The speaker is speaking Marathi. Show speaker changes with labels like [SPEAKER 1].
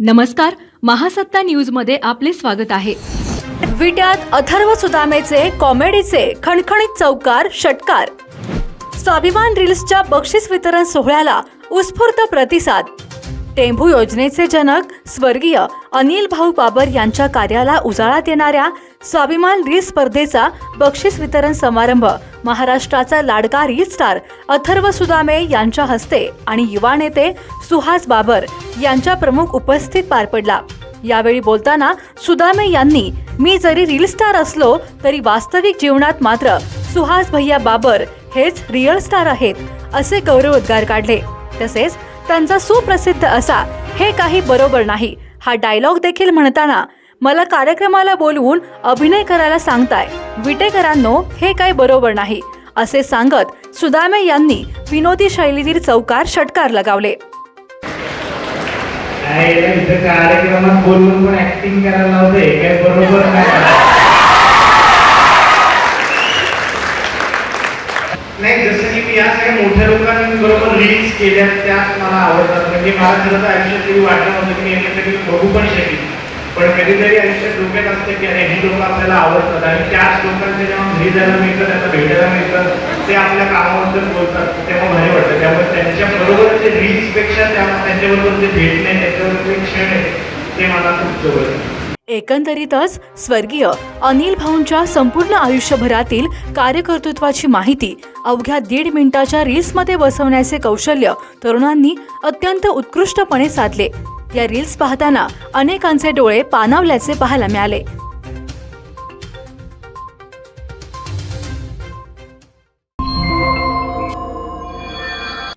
[SPEAKER 1] नमस्कार महासत्ता न्यूजमध्ये आपले स्वागत आहे.
[SPEAKER 2] विट्यात अथर्व सुदामेचे कॉमेडीचे खणखणीत चौकार षटकार. स्वाभिमान रील्सच्या बक्षीस वितरण सोहळ्याला उत्स्फूर्त प्रतिसाद. टेंभू योजनेचे जनक स्वर्गीय अनिल भाऊ बाबर यांच्या कार्याला उजाळा देणाऱ्या स्वाभिमान रील स्पर्धेचा बक्षीस वितरण समारंभ महाराष्ट्राचा लाडका रील स्टार अथर्व सुदामे यांच्या हस्ते आणि युवा नेते सुहास बाबर यांच्या प्रमुख उपस्थित पार पडला. यावेळी बोलताना सुदामे यांनी मी जरी रील स्टार असलो तरी वास्तविक जीवनात मात्र सुहास भैया बाबर हेच रिअल स्टार आहेत असे गौरवोद्गार काढले. तसेच त्यांचा सुप्रसिद्ध असा हे काही बरोबर नाही. हा डायलॉग देखील म्हणताना मला कार्यक्रमाला बोलवून अभिनय करायला सांगताय. विटेकरांनो हे काही बरोबर नाही. असे सांगत सुदामे यांनी विनोदी शैलीतील चौकार षटकार लगावले.
[SPEAKER 3] कार्यक्रमात बोलून पण ऍक्टिंग करायला लावते काय बरोबर नाही. नाही जसं की मी या सगळ्या मोठ्या लोकांबरोबर रील्स केल्या त्याच मला आवडतात. म्हणजे मला खरं तर आयुष्यात कधी वाटलं नव्हतं की मी याच्यात कधी बघू पण शकेन. पण कधीतरी आयुष्यात डोक्यात असतं की अरे ही लोक आपल्याला आवडतात. आणि त्याच लोकांचे जेव्हा घरी जायला मिळतं त्यांना भेटायला मिळतं ते आपल्या कामाबद्दल बोलतात. तेव्हा भारी वाटतं. त्यामुळे त्यांच्या बरोबरचे रील्सपेक्षा त्या त्यांच्याबरोबर जे भेटणे त्याच्याबरोबर क्षण आहे ते मला खूप जवळ आहे.
[SPEAKER 2] एकंदरीतच स्वर्गीय अनिल भाऊंच्या संपूर्ण आयुष्यभरातील कार्यकर्तृत्वाची माहिती अवघ्या दीड मिनिटाच्या रील्समध्ये बसवण्याचे कौशल्य तरुणांनी अत्यंत उत्कृष्टपणे साधले. या रील्स पाहताना अनेकांचे डोळे पाणावल्याचे पाहायला मिळाले.